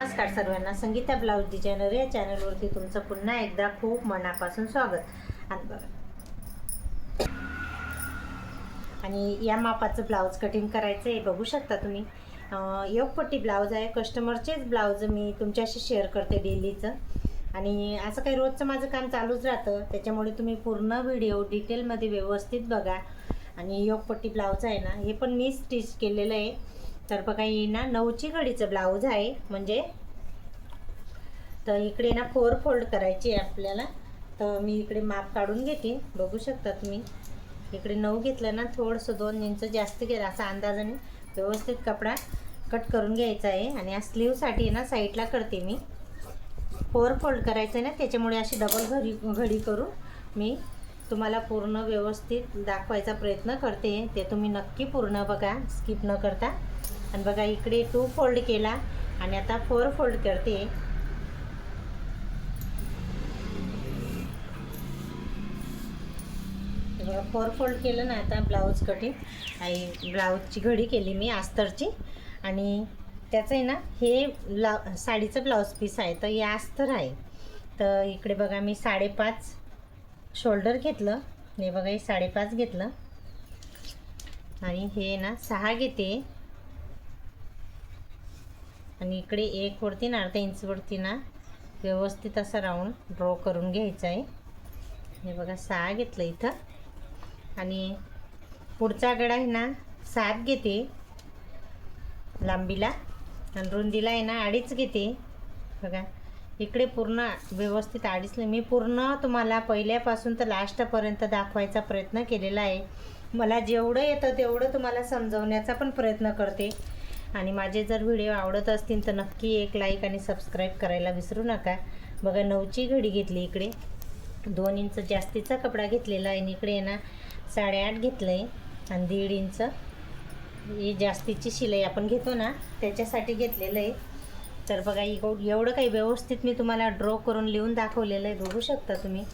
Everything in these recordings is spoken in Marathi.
नमस्कार सर्वांना. संगीता ब्लाऊज डिझायनर या चॅनलवरती तुमचं पुन्हा एकदा खूप मनापासून स्वागत. आणि बघा. आणि या मापाचं ब्लाऊज कटिंग करायचं आहे बघू शकता तुम्ही. योगपट्टी ब्लाऊज आहे. कस्टमरचेच ब्लाऊज मी तुमच्याशी शेअर करते डेलीचं आणि असं काही रोजचं माझं काम चालूच राहतं. त्याच्यामुळे तुम्ही पूर्ण व्हिडिओ डिटेलमध्ये व्यवस्थित बघा. आणि योगपट्टी ब्लाऊज आहे ना हे पण मी स्टिच केलेलं आहे. तर बघा ही ना नऊची घडीचं ब्लाऊज आहे. म्हणजे तर इकडे ना फोर फोल्ड करायची आहे आपल्याला. तर मी इकडे माप काढून घेते बघू शकता तुम्ही. इकडे नऊ घेतलं ना थोडंसं दोन इंच जास्त केलं असा अंदाजाने व्यवस्थित कपडा कट करून घ्यायचा आहे. आणि या स्लीवसाठी ना साईडला करते मी. फोर फोल्ड करायचं आहे ना त्याच्यामुळे अशी डबल घडी घडी करून मी तुम्हाला पूर्ण व्यवस्थित दाखवायचा प्रयत्न करते. ते तुम्ही नक्की पूर्ण बघा. स्किप न करता. आणि बघा इकडे टू फोल्ड केला आणि आता फोर फोल्ड करते. बघा फोर फोल्ड केलं ना आता ब्लाऊज कटिंग आणि ब्लाऊजची घडी केली मी अस्तरची आणि त्याचं आहे ना हे ब्ला साडीचं ब्लाऊज पीस आहे तर हे अस्तर आहे. तर इकडे बघा मी साडेपाच शोल्डर घेतलं. हे बघा हे साडेपाच घेतलं. आणि हे ना सहा घेते. आणि इकडे एक वरती ना अर्धा इंचवरती ना व्यवस्थित असा राऊंड ड्रॉ करून घ्यायचा आहे. हे बघा सहा घेतलं इथं. आणि पुढचा गडा आहे ना सात घेते. लांबीला. आणि रुंदीला आहे ना अडीच घेते. बघा इकडे पूर्ण व्यवस्थित अडीच मी पूर्ण तुम्हाला पहिल्यापासून तर लास्टपर्यंत दाखवायचा प्रयत्न केलेला आहे. मला जेवढं येतं तेवढं तुम्हाला समजवण्याचा पण प्रयत्न करते. आणि माझे जर व्हिडिओ आवडत असतील तर नक्की एक लाईक आणि सबस्क्राईब करायला विसरू नका. बघा नऊची घडी घेतली इकडे. दोन इंच जास्तीचा कपडा घेतलेला आहे आणि इकडे ना साडेआठ घेतलं आहे आणि दीड इंच. ही जास्तीची शिलाई आपण घेतो ना त्याच्यासाठी घेतलेलं आहे. तर बघा इक एवढं काही व्यवस्थित मी तुम्हाला ड्रॉ करून लिहून दाखवलेलं आहे. बघू शकता तुम्ही.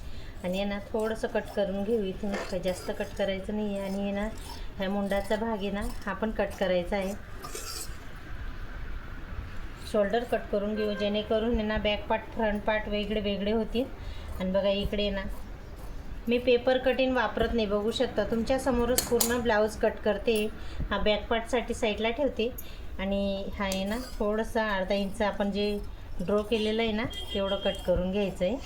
आणि आहे ना थोडंसं कट करून घेऊ इथून. काही जास्त कट करायचं नाही आहे आणि आहे ना ह्या मुंडाचा भाग आहे ना हा पण कट करायचा आहे. शोल्डर कट करून घेऊ जेणेकरून ना बॅक पार्ट फ्रंट पार्ट वेगळे वेगळे होतील. आणि बघा इकडे ना मी पेपर कटिंग वापरत नाही बघू शकता. तुमच्यासमोरच पूर्ण ब्लाऊज कट करते. हा बॅक पार्टसाठी साईडला ठेवते. आणि हा आहे ना थोडंसं अर्धा इंच आपण जे ड्रॉ केलेलं आहे ना तेवढं कट करून घ्यायचं आहे.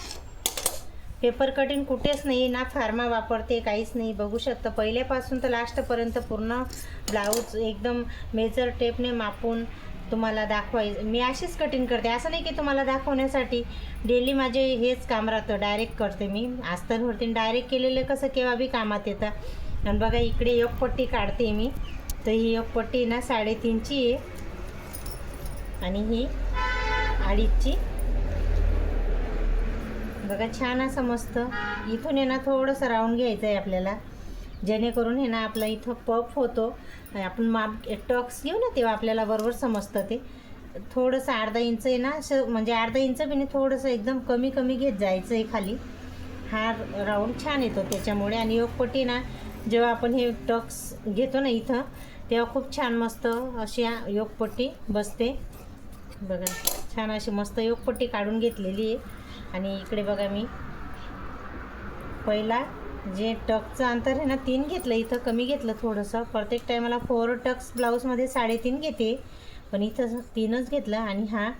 पेपर कटिंग कुठेच नाही ना फार्मा वापरते काहीच नाही. बघू शकतं पहिल्यापासून तर लास्टपर्यंत पूर्ण ब्लाऊज एकदम मेजर टेपने मापून तुम्हाला दाखवाय मी अशीच कटिंग करते. असं नाही की तुम्हाला दाखवण्यासाठी डेली माझे हेच काम राहतं डायरेक्ट करते मी. आस्तरवरती डायरेक्ट केलेलं कसं केव्हा बी कामात येतं. आणि बघा इकडे योगपट्टी काढते मी. तर ही योगपट्टी ना साडेतीनची आहे. आणि ही अडीचची. बघा छान असं मस्त. इथून आहे ना थोडंसं राऊंड घ्यायचं आहे आपल्याला. जेणेकरून हे ना आपला इथं पफ होतो. आपण माप टक्स घेऊ ना तेव्हा आपल्याला बरोबर समजतं ते. थोडंसं अर्धा इंच आहे ना असं म्हणजे अर्धा इंच बी नाही थोडंसं एकदम कमी कमी घेत जायचं आहे खाली. हा राऊंड छान येतो त्याच्यामुळे. आणि योगपट्टी ना जेव्हा आपण हे टक्स घेतो ना इथं तेव्हा खूप छान मस्त अशी योगपट्टी बसते. बघा छान अशी मस्त योगपट्टी काढून घेतलेली आहे. आणि इकडे बघा मी पहिला जे टक्सचं अंतर आहे ना तीन घेतलं इथं कमी घेतलं थोडंसं. प्रत्येक टायमाला फोर टक्स ब्लाऊजमध्ये साडेतीन घेते. पण इथं तीनच घेतलं आणि हा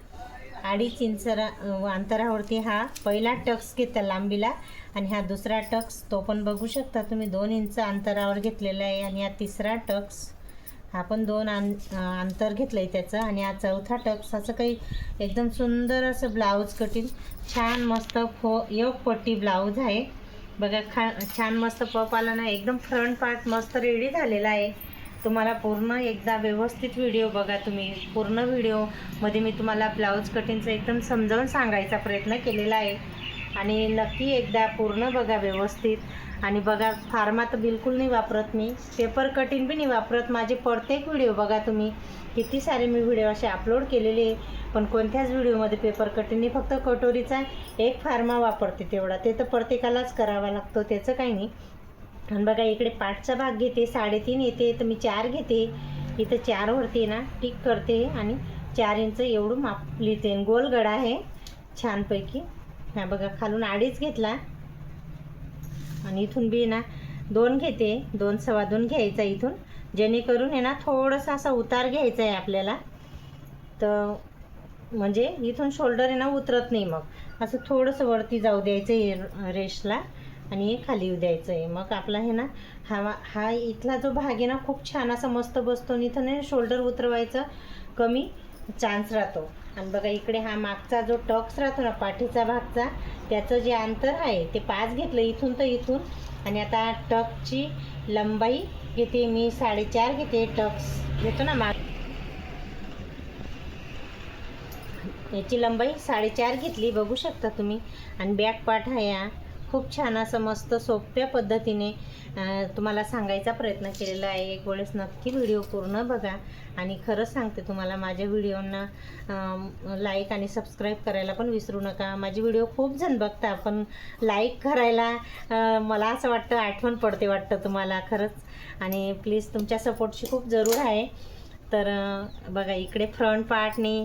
अडीच इंचरा अंतरावरती हा पहिला टक्स घेतला लांबीला. आणि हा दुसरा टक्स तो पण बघू शकता तुम्ही दोन इंच अंतरावर घेतलेला आहे. आणि हा तिसरा टक्स हा पण दोन अं अंतर घेतलं आहे त्याचं. आणि हा चौथा टक्स असं काही एकदम सुंदर असं ब्लाऊज कटिंग. छान मस्त फो योगपट्टी ब्लाऊज आहे. बघा खा छान मस्त पप आला ना एकदम फ्रंट पार्ट मस्त रेडी झालेला आहे. तुम्हाला पूर्ण एकदा व्यवस्थित व्हिडिओ बघा तुम्ही. पूर्ण व्हिडिओमध्ये मी तुम्हाला ब्लाऊज कटिंगचं एकदम समजावून सांगायचा प्रयत्न केलेला आहे. आणि नक्की एकदा पूर्ण बघा व्यवस्थित. आणि बघा फार्मा तर बिलकुल नाही वापरत मी. पेपर कटिंग बी नाही वापरत. माझे प्रत्येक व्हिडिओ बघा तुम्ही. किती सारे मी व्हिडिओ असे अपलोड केलेले आहे. पण कोणत्याच व्हिडिओमध्ये पेपर कटिंग नाही. फक्त कटोरीचा एक फार्मा वापरते तेवढा. ते तर प्रत्येकालाच करावा लागतो. त्याचं काही नाही. आणि बघा इकडे पाठचा भाग घेते. साडेतीन येते. तर मी चार घेते. इथं चार वरती ना टिक करते. आणि चार इंच एवढं माप लिहिते. गोल गडा आहे. छानपैकी. हा बघा खालून अडीच घेतला. आणि इथून बी ना दोन घेते. दोन सव्वा दोन घ्यायचा इथून. जेणेकरून आहे ना थोडंसं असा उतार घ्यायचा आहे आपल्याला. तर म्हणजे इथून शोल्डर आहे ना उतरत नाही मग. असं थोडंसं वरती जाऊ द्यायचं आहे रेशला आणि हे खाली येऊ द्यायचं आहे. मग आपला हे ना हा हा इथला जो भाग आहे ना खूप छान असा मस्त बसतो. आणि इथं ना शोल्डर उतरवायचं कमी. चान्स राहतो. आणि बघा इकडे हा मागचा जो टक्स राहतो ना पाठीचा भागचा त्याचं जे अंतर आहे ते पाच घेतलं इथून तर इथून. आणि आता टकची लंबाई घेते मी साडेचार घेते टक्स. घेतो ना माग. याची लंबाई साडेचार घेतली बघू शकता तुम्ही. आणि बॅक पार्ट हा या. खूप छान असं मस्त सोप्या पद्धतीने तुम्हाला सांगायचा प्रयत्न केलेला आहे. एक वेळेस नक्की व्हिडिओ पूर्ण बघा. आणि खरंच सांगते तुम्हाला माझ्या व्हिडिओंना लाईक आणि सबस्क्राईब करायला पण विसरू नका. माझे व्हिडिओ खूप जण बघता पण लाईक करायला मला असं वाटतं आठवण पडते वाटतं तुम्हाला खरंच. आणि प्लीज तुमच्या सपोर्टची खूप जरूर आहे. तर बघा इकडे फ्रंट पार्टने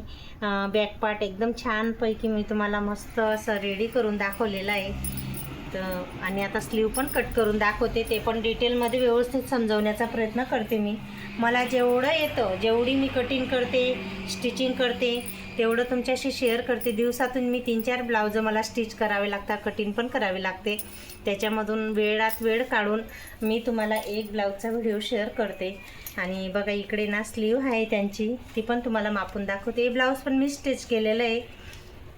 बॅक पार्ट एकदम छानपैकी मी तुम्हाला मस्त असं रेडी करून दाखवलेलं आहे. तर आणि आता स्लीव पण कट करून दाखवते. ते पण डिटेलमध्ये व्यवस्थित समजवण्याचा प्रयत्न करते मी. मला जेवढं येतं जेवढी मी कटिंग करते स्टिचिंग करते तेवढं तुमच्याशी शेअर करते. दिवसातून मी तीन चार ब्लाउज मला स्टिच करावे लागतात कटिंग पण करावे लागते. त्याच्यामधून वेळात वेळ काढून मी तुम्हाला एक ब्लाऊजचा व्हिडिओ शेअर करते. आणि बघा इकडे ना स्लीव आहे त्यांची ती पण तुम्हाला मापून दाखवते. ब्लाऊज पण मी स्टिच केलेलं आहे.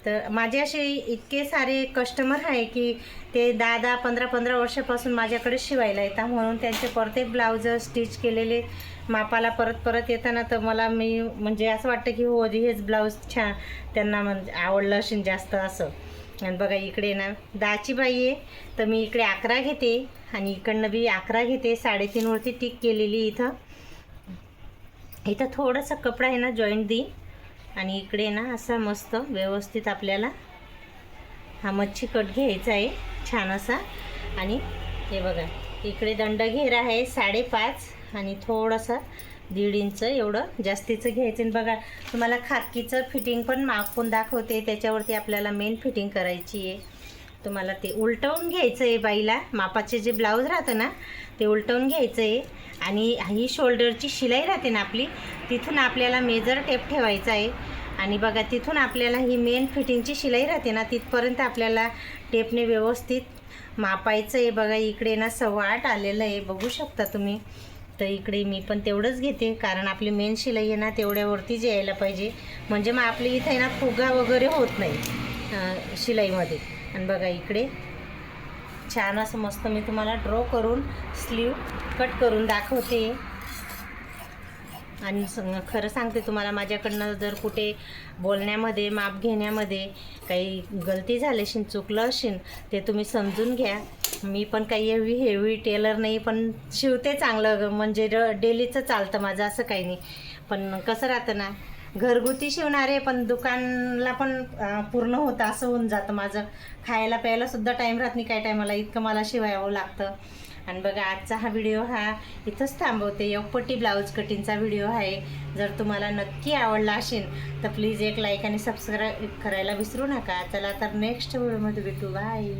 तर माझे असे इतके सारे कस्टमर आहे की ते दहा दहा पंधरा पंधरा वर्षापासून माझ्याकडे शिवायला येतात. म्हणून त्यांचे प्रत्येक ब्लाऊज स्टिच केलेले मापाला परत परत येताना तर मला मी म्हणजे असं वाटतं की हो हेच ब्लाऊज छान त्यांना म्हणजे आवडलं असेल जास्त असं. आणि बघा इकडे ना दहाची बाई आहे तर मी इकडे अकरा घेते आणि इकडनं बी अकरा घेते. साडेतीनवरती टिक केलेली इथं. इथं थोडासा कपडा आहे ना जॉईंट देईन. आणि इकडे ना असा मस्त व्यवस्थित आपल्याला हा मच्छी कट घ्यायचा आहे छान असा. आणि हे बघा इकडे दंडघेरा आहे साडेपाच आणि थोडासा दीड इंच एवढं जास्तीचं घ्यायचं. आणि बघा तुम्हाला खाकीचं फिटिंग पण मागून दाखवते त्याच्यावरती आपल्याला मेन फिटिंग करायची आहे. तुम्हाला ते उलटवून घ्यायचं आहे बाईला. मापाचे जे ब्लाऊज राहतं ना ते उलटवून घ्यायचं आहे आणि ही शोल्डरची शिलाई राहते ना आपली तिथून आपल्याला मेजर टेप ठेवायचा आहे आणि बघा तिथून आपल्याला ही मेन फिटिंगची शिलाई राहते ना तिथपर्यंत आपल्याला टेपने व्यवस्थित मापायचं आहे बघा इकडे ना सव्वा आठ आलेलं आहे बघू शकता तुम्ही. तर इकडे मी पण तेवढंच घेते कारण आपली मेन शिलाई आहे ना तेवढ्यावरतीच यायला पाहिजे. म्हणजे मग आपली इथे ना फुगा वगैरे होत नाही शिलाईमध्ये. आणि बघा इकडे छान असं मस्त मी तुम्हाला ड्रॉ करून स्लीव कट करून दाखवते. आणि खरं सांगते तुम्हाला माझ्याकडनं जर कुठे बोलण्यामध्ये माप घेण्यामध्ये काही गलती झाली असेल चुकलं असेल ते तुम्ही समजून घ्या. मी पण काही हेवी हेवी टेलर नाही पण शिवते चांगलं. म्हणजे डेलीचं चालतं माझं असं काही नाही. पण कसं राहतं ना घरगुती शिवणारे पण दुकानला पण पूर्ण होतं असं होऊन जातं माझं. खायला प्यायला सुद्धा टाईम राहत नाही काय टायमाला इतकं मला शिवायवं लागतं. आणि बघा आजचा हा व्हिडिओ हा इथंच थांबवते. यवपट्टी ब्लाऊज कटिंगचा व्हिडिओ आहे. जर तुम्हाला नक्की आवडला असेल तर प्लीज एक लाईक आणि सबस्क्राईब करायला विसरू नका. चला तर नेक्स्ट व्हिडिओमध्ये भेटू. बाय